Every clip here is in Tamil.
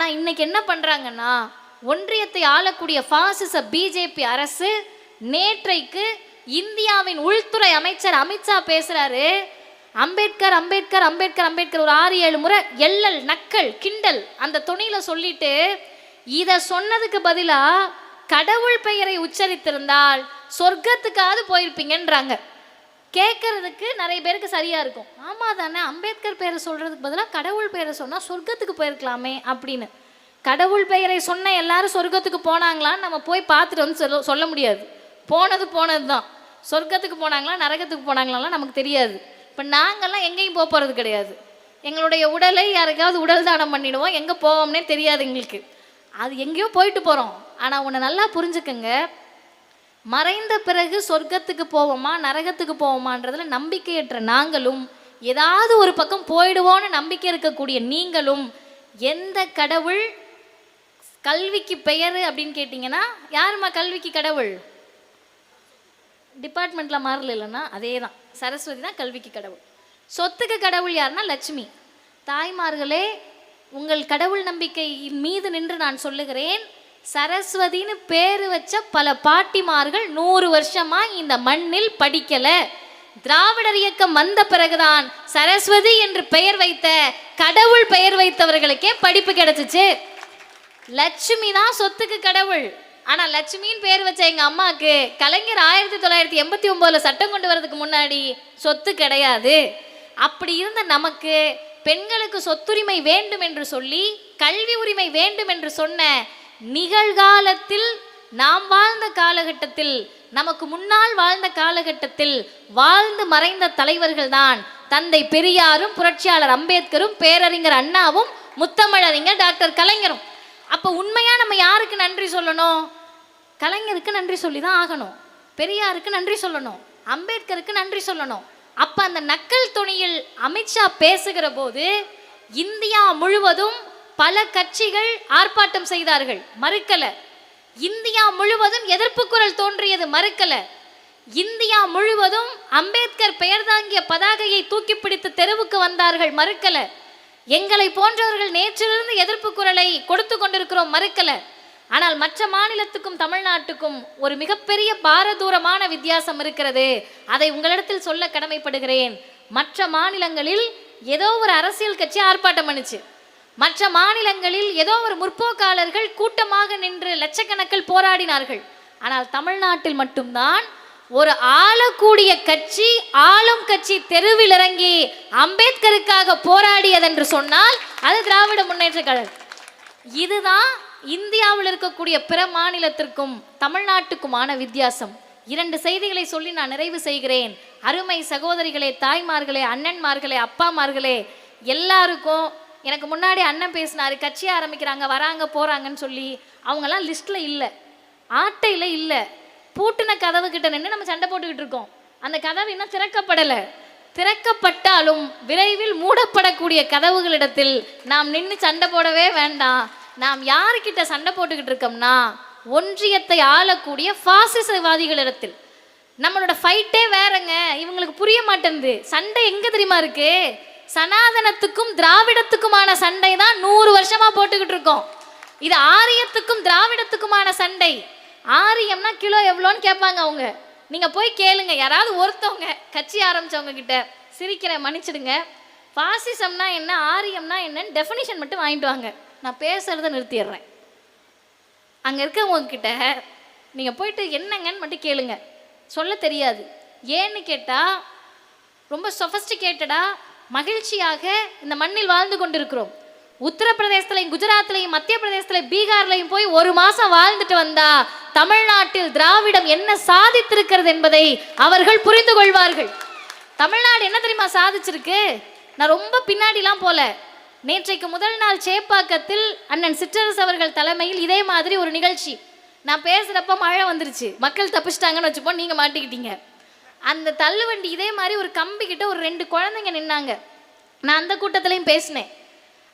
ஆனால் இன்னைக்கு என்ன பண்ணுறாங்கன்னா ஒன்றியத்தை ஆளக்கூடிய பாசிச பிஜேபி அரசு நேற்றைக்கு இந்தியாவின் உள்துறை அமைச்சர் அமித்ஷா பேசுகிறாரு அம்பேத்கர் அம்பேத்கர் அம்பேத்கர் அம்பேத்கர் ஒரு ஆறு ஏழு முறை எள்ளல் நக்கல் கிண்டல் அந்த துணியில் சொல்லிட்டு இதை சொன்னதுக்கு பதிலாக கடவுள் பெயரை உச்சரித்திருந்தால் சொர்க்கத்துக்காவது போயிருப்பீங்கன்றாங்க. கேட்கறதுக்கு நிறைய பேருக்கு சரியா இருக்கும். ஆமா தானே அம்பேத்கர் பெயரை சொல்றதுக்கு பதிலாக கடவுள் பெயரை சொன்னா சொர்க்கத்துக்கு போயிருக்கலாமே அப்படின்னு. கடவுள் பெயரை சொன்ன எல்லாரும் சொர்க்கத்துக்கு போனாங்களான்னு நம்ம போய் பார்த்துட்டு வந்து சொல்ல சொல்ல முடியாது. போனது போனது தான். சொர்க்கத்துக்கு போனாங்களா நரகத்துக்கு போனாங்களாலாம் நமக்கு தெரியாது. இப்போ நாங்கள்லாம் எங்கேயும் போக போகிறது கிடையாது. எங்களுடைய உடலை யாருக்காவது உடல் தானம் பண்ணிடுவோம். எங்கே போவோம்னே தெரியாது எங்களுக்கு. அது எங்கேயோ போயிட்டு போகிறோம் ஆனால் உன்னை நல்லா புரிஞ்சுக்கங்க மறைந்த பிறகு சொர்க்கத்துக்கு போவோமா நரகத்துக்கு போவோமான்றதுல நம்பிக்கையற்ற நாங்களும் ஏதாவது ஒரு பக்கம் போயிடுவோன்னு நம்பிக்கை இருக்கக்கூடிய நீங்களும் எந்த கடவுள் கல்விக்கு பெயர் அப்படின்னு கேட்டிங்கன்னா யாரும்மா கல்விக்கு கடவுள்? டிபார்ட்மெண்ட்டில் மாறல இல்லைன்னா அதே தான் சரஸ்வதி தான் கல்விக்கு கடவுள். சொத்துக்கு கடவுள் யாருன்னா லட்சுமி. தாய்மார்களே உங்கள் கடவுள் நம்பிக்கை மீது நின்று நான் சொல்லுகிறேன். சரஸ்வதின்னு பேர் வச்ச பல பாட்டிமார்கள் நூறு வருஷமா இந்த மண்ணில் படிக்கல. திராவிடர் இயக்கம் வந்த பிறகுதான் சரஸ்வதி என்று பெயர் வைத்த கடவுள் பெயர் வைத்தவர்களுக்கே படிப்பு கிடைச்சிச்சு. லட்சுமி தான் சொத்துக்கு கடவுள். ஆனா லட்சுமின்னு பேர் வச்ச எங்க அம்மாக்கு கலைஞர் ஆயிரத்தி தொள்ளாயிரத்தி எண்பத்தி ஒன்பதுல சட்டம் கொண்டு வரதுக்கு முன்னாடி சொத்து கிடையாது. அப்படி இருந்த நமக்கு பெண்களுக்கு சொத்துரிமை வேண்டும் என்று சொல்லி கல்வி உரிமை வேண்டும் என்று சொன்ன நிகழ்காலத்தில் நாம் வாழ்ந்த காலகட்டத்தில் நமக்கு முன்னால் வாழ்ந்த காலகட்டத்தில் வாழ்ந்து மறைந்த தலைவர்கள் தான் தந்தை பெரியாரும் புரட்சியாளர் அம்பேத்கரும் பேரறிஞர் அண்ணாவும் முத்தமிழறிஞர் டாக்டர் கலைஞரும். அப்போ உண்மையாக நம்ம யாருக்கு நன்றி சொல்லணும்? கலைஞருக்கு நன்றி சொல்லி தான் ஆகணும். பெரியாருக்கு நன்றி சொல்லணும். அம்பேத்கருக்கு நன்றி சொல்லணும். அப்போ அந்த நக்கல் துணியில் அமித்ஷா பேசுகிற போது இந்தியா முழுவதும் பல கட்சிகள் ஆர்ப்பாட்டம் செய்தார்கள். மறுக்கல. இந்தியா முழுவதும் எதிர்ப்பு குரல் தோன்றியது மறுக்கல. இந்தியா முழுவதும் அம்பேத்கர் பெயர் தாங்கிய பதாகையை தூக்கி பிடித்து தெருவுக்கு வந்தார்கள். மறுக்கல. எங்களை போன்றவர்கள் நேற்றிலிருந்து எதிர்ப்பு குரலை கொடுத்து கொண்டிருக்கிறோம். மறுக்கல. ஆனால் மற்ற மாநிலத்துக்கும் தமிழ்நாட்டுக்கும் ஒரு மிகப்பெரிய பாரதூரமான வித்தியாசம் இருக்கிறது. அதை உங்களிடத்தில் சொல்ல கடமைப்படுகிறேன். மற்ற மாநிலங்களில் ஏதோ ஒரு அரசியல் கட்சி ஆர்ப்பாட்டம் பண்ணுச்சு மற்ற மாநிலங்களில் ஏதோ ஒரு முற்போக்காளர்கள் கூட்டமாக நின்று லட்சக்கணக்கில் போராடினார்கள். ஆனால் தமிழ்நாட்டில் மட்டும்தான் ஒரு ஆளக்கூடிய கட்சி ஆளும் கட்சி தெருவில் இறங்கி அம்பேத்கருக்காக போராடியதென்று சொன்னால் அது திராவிட முன்னேற்ற கழகம். இதுதான் இந்தியாவில் இருக்கக்கூடிய பிற மாநிலத்திற்கும் தமிழ்நாட்டுக்குமான வித்தியாசம். இரண்டு செய்திகளை சொல்லி நான் நிறைவு செய்கிறேன். அருமை சகோதரிகளே தாய்மார்களே அண்ணன்மார்களே அப்பாமார்களே எல்லாருக்கும் எனக்கு முன்னாடி அண்ணன் பேசினார் கட்சி ஆரம்பிக்கிறாங்க வராங்க போகிறாங்கன்னு சொல்லி. அவங்கெல்லாம் லிஸ்ட்டில் இல்லை. ஆட்டையில் இல்லை. பூட்டின கதவு கிட்ட நின்று நம்ம சண்டை போட்டுக்கிட்டு இருக்கோம். அந்த கதவு இன்னும் திறக்கப்படலை. திறக்கப்பட்டாலும் விரைவில் மூடப்படக்கூடிய கதவுகளிடத்தில் நாம் நின்று சண்டை போடவே வேண்டாம். நாம் யாருக்கிட்ட சண்டை போட்டுக்கிட்டு இருக்கோம்னா ஒன்றியத்தை ஆளக்கூடிய பாசிசவாதிகளிடத்தில். நம்மளோட ஃபைட்டே வேறங்க. இவங்களுக்கு புரிய மாட்டேங்குது. சண்டை எங்கே தெரியுமா இருக்குது சனாதனத்துக்கும் திராவிடத்துக்குமான சண்டை தான் நூறு வருஷமா போட்டுக்கிட்டு இருக்கோம். இது ஆரியத்துக்கும் திராவிடத்துக்குமான சண்டை. ஆரியம்னா கிலோ எவ்வளோன்னு கேட்பாங்க அவங்க. நீங்க போய் கேளுங்க. யாராவது ஒருத்தவங்க கட்சி ஆரம்பிச்சவங்க கிட்ட சிரிக்கிற மன்னிச்சிடுங்க. பாசிசம்னா என்ன ஆரியம்னா என்னன்னு டெஃபினிஷன் மட்டும் வாங்கிட்டு வாங்க. நான் பேசுறத நிறுத்திடுறேன். அங்கே இருக்கவங்க கிட்ட நீங்கள் போயிட்டு என்னங்கன்னு மட்டும் கேளுங்க. சொல்ல தெரியாது. ஏன்னு கேட்டால் ரொம்ப சொஃபஸ்டிகேட்டடா மகிழ்ச்சியாக இந்த மண்ணில் வாழ்ந்து கொண்டிருக்கிறோம். உத்தரப்பிரதேசத்துலையும் குஜராத்லையும் மத்திய பிரதேசத்துலையும் பீகார்லையும் போய் ஒரு மாசம் வாழ்ந்துட்டு வந்தா தமிழ்நாட்டில் திராவிடம் என்ன சாதித்திருக்கிறது என்பதை அவர்கள் புரிந்து கொள்வார்கள். தமிழ்நாடு என்ன தெரியுமா சாதிச்சிருக்கு? நான் ரொம்ப பின்னாடிலாம் போல. நேற்றைக்கு முதல் நாள் சேப்பாக்கத்தில் அண்ணன் சிற்றரசு அவர்கள் தலைமையில் இதே மாதிரி ஒரு நிகழ்ச்சி. நான் பேசுகிறப்ப மழை வந்துருச்சு. மக்கள் தப்பிச்சிட்டாங்கன்னு வச்சுப்போம் நீங்கள் மாட்டிக்கிட்டீங்க. அந்த தள்ளுவண்டி இதே மாதிரி ஒரு கம்பி கிட்ட ஒரு ரெண்டு குழந்தைங்க நின்னாங்க. நான் அந்த கூட்டத்துலையும் பேசினேன்.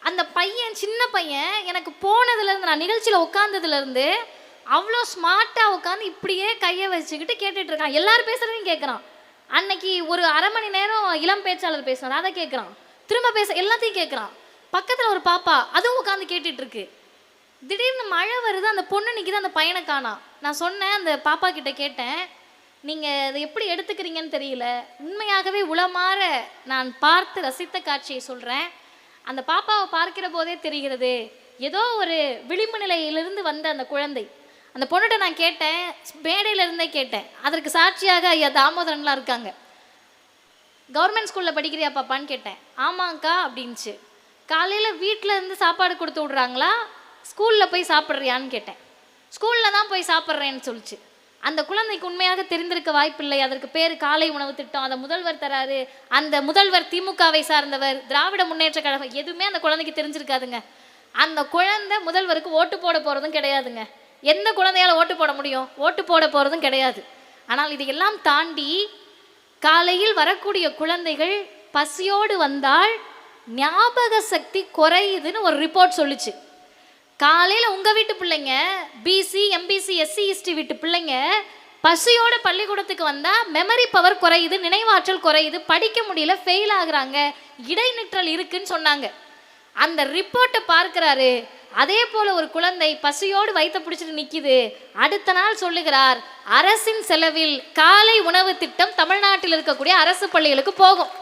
அந்த பையன் சின்ன பையன் எனக்கு போனதுலேருந்து நான் நிகழ்ச்சியில் உட்காந்ததுலேருந்து அவ்வளோ ஸ்மார்ட்டாக உட்காந்து இப்படியே கையை வச்சுக்கிட்டு கேட்டுட்டு இருக்கான். எல்லாரும் பேசுகிறதையும் கேட்குறான் அன்னைக்கு ஒரு அரை மணி நேரம் இளம் பேச்சாளர் பேசுனார் அதை கேட்குறான் திரும்ப பேச எல்லாத்தையும் கேட்குறான் பக்கத்தில் ஒரு பாப்பா அதுவும் உட்காந்து கேட்டுட்ருக்கு திடீர்னு மழை வருது அந்த பொண்ணு நிற்கிது அந்த பையனை காணான் நான் சொன்னேன் அந்த பாப்பா கிட்ட கேட்டேன் நீங்கள் அதை எப்படி எடுத்துக்கிறீங்கன்னு தெரியல. உண்மையாகவே உளமாற நான் பார்த்து ரசித்த காட்சியை சொல்கிறேன் அந்த பாப்பாவை பார்க்கிற போதே தெரிகிறது. ஏதோ ஒரு விளிம்பு நிலையிலிருந்து வந்த அந்த குழந்தை. அந்த பொண்ணுகிட்ட நான் கேட்டேன். மேடையிலிருந்தே கேட்டேன். அதற்கு சாட்சியாக ஐயா தாமோதரன்லாம் இருக்காங்க. கவர்மெண்ட் ஸ்கூலில் படிக்கிறியா பாப்பான்னு கேட்டேன். ஆமாங்க்கா அப்படின்ச்சு காலையில் வீட்டில் இருந்து சாப்பாடு கொடுத்து விட்றாங்களா? ஸ்கூலில் போய் சாப்பிட்றியான்னு கேட்டேன். ஸ்கூலில் தான் போய் சாப்பிட்றேன்னு சொல்லிச்சு. அந்த குழந்தைக்கு உண்மையாக தெரிந்திருக்க வாய்ப்பில்லை. அதற்கு பேர் காலை உணவு திட்டம். அந்த முதல்வர் தராரு. அந்த முதல்வர் திமுகவை சார்ந்தவர் திராவிட முன்னேற்ற கழகம் எதுவுமே அந்த குழந்தைக்கு தெரிஞ்சிருக்காதுங்க. அந்த குழந்தை முதல்வருக்கு ஓட்டு போட போகிறதும் கிடையாதுங்க. எந்த குழந்தையால் ஓட்டு போட முடியும்? ஓட்டு போட போகிறதும் கிடையாது. ஆனால் இதையெல்லாம் தாண்டி காலையில் வரக்கூடிய குழந்தைகள் பசியோடு வந்தால் ஞாபக சக்தி குறையுதுன்னு ஒரு ரிப்போர்ட் சொல்லுச்சு. காலையில் உங்கள் வீட்டு பிள்ளைங்க பிசி எம்பிசி எஸ்சி எஸ்டி வீட்டு பிள்ளைங்க பசியோட பள்ளிக்கூடத்துக்கு வந்தால் மெமரி பவர் குறையுது நினைவாற்றல் குறையுது படிக்க முடியல ஃபெயில் ஆகுறாங்க இடைநிற்றல் இருக்குன்னு சொன்னாங்க. அந்த ரிப்போர்ட்டை பார்க்குறாரு. அதே போல ஒரு குழந்தை பசியோடு வைத்த பிடிச்சிட்டு நிற்கிது அடுத்த நாள் சொல்லுகிறார் அரசின் செலவில் காலை உணவு திட்டம் தமிழ்நாட்டில் இருக்கக்கூடிய அரசு பள்ளிகளுக்கு போகும்.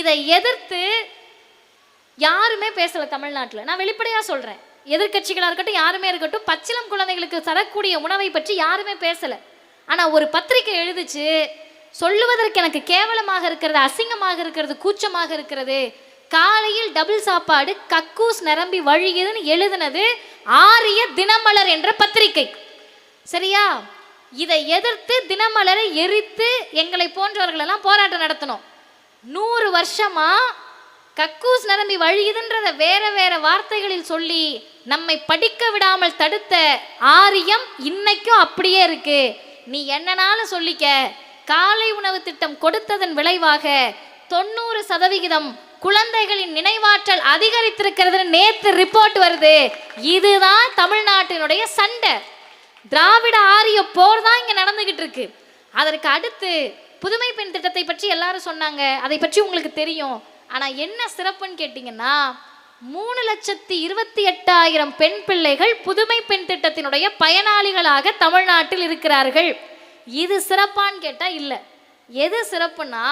இதை எதிர்த்து யாருமே பேசலை தமிழ்நாட்டில். நான் வெளிப்படையாக சொல்கிறேன் எதிர்கட்சிகளாக இருக்கட்டும் யாருமே இருக்கட்டும் பச்சிளம் குழந்தைகளுக்கு தரக்கூடிய உணவை பற்றி யாருமே பேசலை. ஆனால் ஒரு பத்திரிக்கை எழுதிச்சு சொல்லுவதற்கு எனக்கு கேவலமாக இருக்கிறது அசிங்கமாக இருக்கிறது கூச்சமாக இருக்கிறது காலையில் டபுள் சாப்பாடு கக்கூஸ் நிரம்பி வழியுதுன்னு எழுதினது ஆரிய தினமலர் என்ற பத்திரிகை சரியா? இதை எதிர்த்து தினமலரை எரித்து எங்களை போன்றவர்களெல்லாம் போராட்டம் நடத்தணும். நூறு வருஷமா கக்கூஸ் நிரம்பி வழியுதுன்றத வேற வேற வார்த்தைகளில் சொல்லி நம்மை படிக்க விடாமல் தடுத்த ஆரியம் இன்னைக்கும் அப்படியே இருக்கு. நீ என்னனாலும் சொல்லிக்க காலை உணவு திட்டம் கொடுத்ததன் விளைவாக தொண்ணூறு சதவிகிதம் குழந்தைகளின் நினைவாற்றல் அதிகரித்திருக்கிறதுன்னு நேற்று ரிப்போர்ட் வருது. இதுதான் தமிழ்நாட்டினுடைய சண்டை. திராவிட ஆரிய போர் தான் இங்க நடந்துகிட்டு இருக்கு. அதற்கு அடுத்து புதுமை பெண் திட்டத்தை பற்றி எல்லாரும் சொன்னாங்க. அதை பற்றி உங்களுக்கு தெரியும். ஆனா என்ன சிறப்புன்னு கேட்டிங்கன்னா மூணு லட்சத்தி இருபத்தி எட்டாயிரம் பெண் பிள்ளைகள் புதுமை பெண் திட்டத்தினுடைய பயனாளிகளாக தமிழ்நாட்டில் இருக்கிறார்கள். இது சிறப்பான்னு கேட்டால் இல்லை. எது சிறப்புனா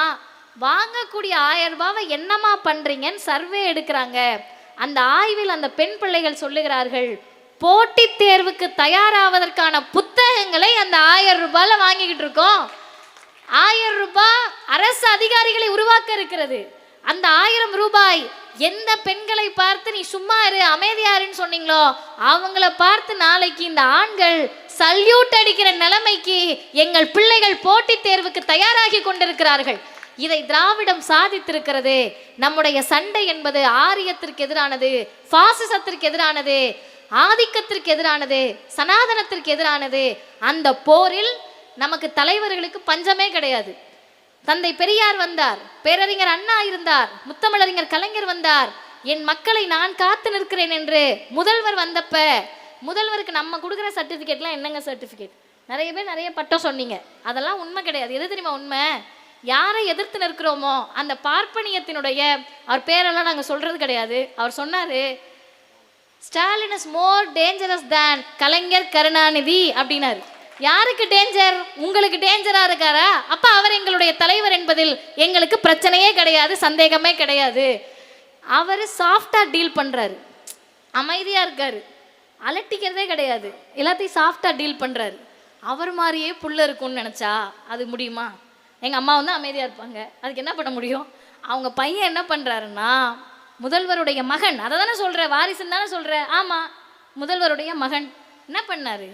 வாங்கக்கூடிய ஆயிரம் ரூபாவை என்னமா பண்ணுறீங்கன்னு சர்வே எடுக்கிறாங்க. அந்த ஆய்வில் அந்த பெண் பிள்ளைகள் சொல்லுகிறார்கள் போட்டித் தேர்வுக்கு தயாராவதற்கான புத்தகங்களை அந்த ஆயிரம் ரூபாயில் வாங்கிக்கிட்டு இருக்கோம். ஆயிரம் ரூபாய் அரசு அதிகாரிகளை உருவாக்க இருக்கிறது. அந்த ஆயிரம் ரூபாய் எந்த பெண்களை பார்த்து நீ சும்மா இரு அமைதியாருன்னு சொன்னீங்களோ அவங்கள பார்த்து நாளைக்கு இந்த ஆண்கள் சல்யூட் அடிக்கிற நிலைமைக்கு எங்கள் பிள்ளைகள் போட்டித் தேர்வுக்கு தயாராகி கொண்டிருக்கிறார்கள். இதை திராவிடம் சாதித்திருக்கிறது. நம்முடைய சண்டை என்பது ஆரியத்திற்கு எதிரானது பாசிசத்திற்கு எதிரானது ஆதிக்கத்திற்கு எதிரானது சனாதனத்திற்கு எதிரானது. அந்த போரில் நமக்கு தலைவர்களுக்கு பஞ்சமே கிடையாது. தந்தை பெரியார் வந்தார். பேரறிஞர் அண்ணா இருந்தார். முத்தமிழறிஞர் கலைஞர் வந்தார். என் மக்களை நான் காத்து நிற்கிறேன் என்று முதல்வர் வந்தப்ப முதல்வருக்கு நம்ம கொடுக்குற சர்டிஃபிகேட்லாம் என்னங்க சர்டிஃபிகேட் நிறைய பேர் நிறைய பட்டம் சொன்னீங்க. அதெல்லாம் உண்மை கிடையாது. எது தெரியுமா உண்மை? யாரை எதிர்த்து நிற்கிறோமோ அந்த பார்ப்பனியத்தினுடைய அவர் பேரெல்லாம் நாங்கள் சொல்றது கிடையாது. அவர் சொன்னாரு Stalin is more dangerous than Kalaignar Karunanidhi அப்படின்னாரு. யாருக்கு டேஞ்சர் உங்களுக்கு டேஞ்சரா இருக்காரா? அப்ப அவர் எங்களுடைய தலைவர் என்பதில் எங்களுக்கு பிரச்சனையே கிடையாது சந்தேகமே கிடையாது. அவர் சாஃப்டா டீல் பண்றாரு. அமைதியா இருக்காரு. அலட்டிக்கிறதே கிடையாது. எல்லாத்தையும் சாஃப்டா டீல் பண்றாரு. அவர் மாதிரியே புள்ள இருக்கும்னு நினைச்சா அது முடியுமா? எங்க அம்மா வந்து அமைதியா இருப்பாங்க. அதுக்கு என்ன பண்ண முடியும்? அவங்க பையன் என்ன பண்றாருன்னா முதல்வருடைய மகன் அதை தானே சொல்ற வாரிசுன்னு தானே சொல்ற. ஆமா முதல்வருடைய மகன் என்ன பண்ணாரு?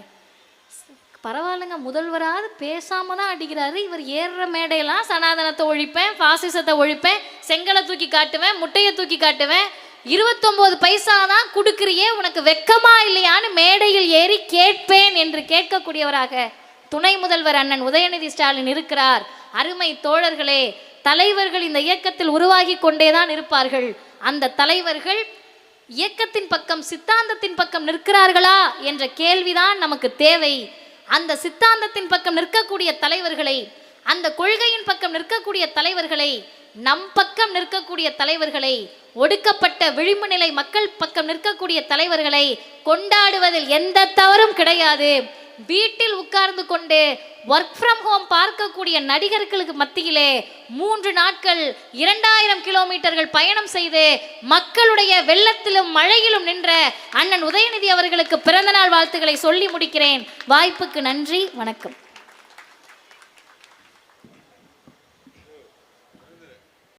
பரவாயில்லைங்க முதல்வராவது பேசாம தான் அடிக்கிறாரு. இவர் ஏறுற மேடையெல்லாம் சனாதனத்தை ஒழிப்பேன் பாசிசத்தை ஒழிப்பேன் செங்கலை தூக்கி காட்டுவேன் முட்டையை தூக்கி காட்டுவேன். இருபத்தொம்போது பைசா தான் கொடுக்குறியே உனக்கு வெக்கமா இல்லையான்னு மேடையில் ஏறி கேட்பேன் என்று கேட்கக்கூடியவராக துணை முதல்வர் அண்ணன் உதயநிதி ஸ்டாலின் இருக்கிறார். அருமை தோழர்களே தலைவர்கள் இந்த இயக்கத்தில் உருவாகி கொண்டே தான் இருப்பார்கள். அந்த தலைவர்கள் இயக்கத்தின் பக்கம் சித்தாந்தத்தின் பக்கம் நிற்கிறார்களா என்ற கேள்விதான் நமக்கு தேவை. அந்த சித்தாந்தத்தின் பக்கம் நிற்கக்கூடிய தலைவர்களை அந்த கொள்கையின் பக்கம் நிற்கக்கூடிய தலைவர்களை நம் பக்கம் நிற்கக்கூடிய தலைவர்களை ஒடுக்கப்பட்ட விளிம்பு நிலை மக்கள் பக்கம் நிற்கக்கூடிய தலைவர்களை கொண்டாடுவதில் எந்த தவறும் கிடையாது. வீட்டில் உட்கார்ந்து கொண்டு ஒர்க் ஃப்ரம் ஹோம் பார்க்கக்கூடிய நடிகர்களுக்கு மத்தியிலே மூன்று நாட்கள் இரண்டாயிரம் கிலோமீட்டர்கள் பயணம் செய்து மக்களுடைய வெள்ளத்திலும் மழையிலும் நின்ற அண்ணன் உதயநிதி அவர்களுக்கு பிறந்தநாள் வாழ்த்துக்களை சொல்லி முடிக்கிறேன். வாய்ப்புக்கு நன்றி வணக்கம்.